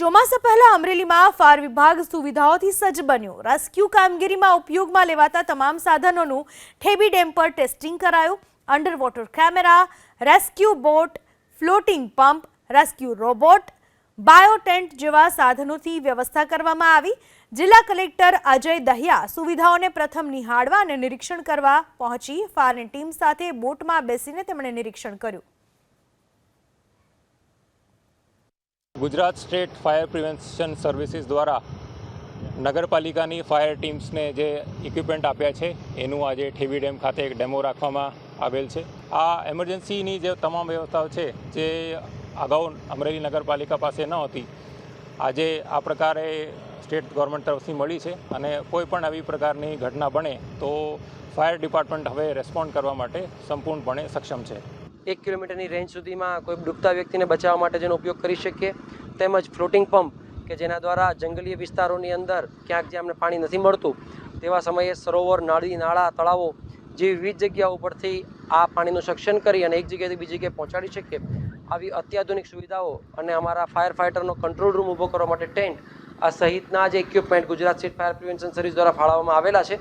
ચોમાસા પહેલા અમરેલીમાં ફાયર વિભાગ સુવિધાઓથી સજ્જ બન્યો. રેસ્ક્યુ કામગીરીમાં ઉપયોગમાં લેવાતા તમામ સાધનોનું ઠેબી ડેમ પર ટેસ્ટિંગ કરાયું. Under water camera rescue boat floating pump rescue robot bio tent જેવા સાધનોથી વ્યવસ્થા કરવામાં આવી. જિલ્લા કલેક્ટર અજય દહિયા સુવિધાઓને પ્રથમ નિહાળવા અને નિરીક્ષણ કરવા પહોંચી. ફાયરની ટીમ સાથે બોટમાં બેસીને તેમણે નિરીક્ષણ કર્યું. Gujarat state fire prevention services દ્વારા નગરપાલિકાની ફાયર ટીમ્સને જે ઇક્વિપમેન્ટ આપ્યા છે, એનું આજે ઠેવી ડેમ ખાતે એક ડેમો રાખવામાં આવેલ છે. આ એમરજન્સીની જે તમામ વ્યવસ્થાઓ છે, જે અગાઉ અમરેલી નગરપાલિકા પાસે ન હતી, આજે આ પ્રકારે સ્ટેટ ગવર્મેન્ટ તરફથી મળી છે અને કોઈ પણ આવી પ્રકારની ઘટના બને તો ફાયર ડિપાર્ટમેન્ટ હવે રેસ્પોન્ડ કરવા માટે સંપૂર્ણપણે સક્ષમ છે. એક કિલોમીટરની રેન્જ સુધીમાં કોઈ ડૂબતા વ્યક્તિને બચાવવા માટે જેનો ઉપયોગ કરી શકીએ, તેમજ ફ્લોટિંગ પંપ કે જેના દ્વારા જંગલીય વિસ્તારોની અંદર ક્યાંક જે અમને પાણી નથી મળતું, તેવા સમયે સરોવર, નાળી, નાળા, તળાવો જેવી વિવિધ જગ્યાઓ ઉપરથી આ પાણીનું સક્શન કરી અને એક જગ્યાએથી બીજી જગ્યાએ પહોંચાડી શકીએ. આવી અત્યાધુનિક સુવિધાઓ અને અમારા ફાયર ફાઇટરનો કંટ્રોલ રૂમ ઊભો કરવા માટે ટેન્ટ આ સહિતના જે equipment Gujarat state fire prevention service દ્વારા ફાળવવામાં આવેલા છે